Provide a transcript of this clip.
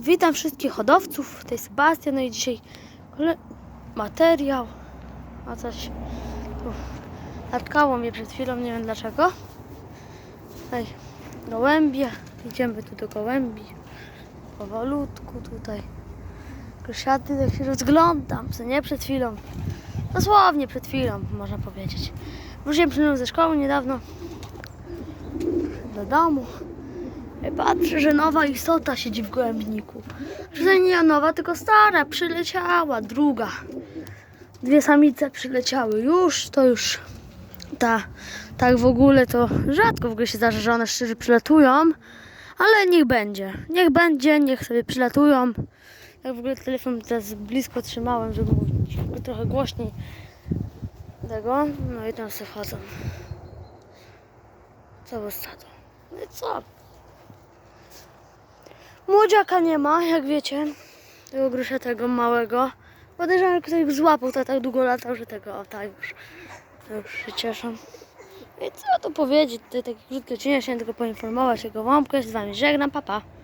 Witam wszystkich hodowców. To jest Sebastian. No i dzisiaj materiał. A coś tu natkało mnie przed chwilą, nie wiem dlaczego. Tutaj gołębie. Idziemy tu do gołębi. Powolutku tutaj. Krysiaty, tak się rozglądam, co nie przed chwilą. Dosłownie przed chwilą, można powiedzieć. Wróciłem przy ze szkoły niedawno. Do domu. Patrzę, że nowa istota siedzi w gołębniku. Że nie nowa, tylko stara. Przyleciała, druga. Dwie samice przyleciały. Już, to już ta, tak w ogóle to rzadko w ogóle się zdarza, że one szczerze przylatują. Ale niech będzie. Niech będzie, niech sobie przylatują. Tak w ogóle telefon teraz blisko trzymałem, żeby mówić trochę głośniej tego. No i tam sobie chodzą. Całe stado. No i co? Młodziaka nie ma, jak wiecie. Tego grusza tego małego. Podejrzewam, że ktoś złapał, to tak długo latał, że tego, tak już, już się cieszą. No I co tu powiedzieć, tutaj takie krótkie odcinek, chciałem tylko poinformować jego łąbkę, z wami żegnam, papa. Pa.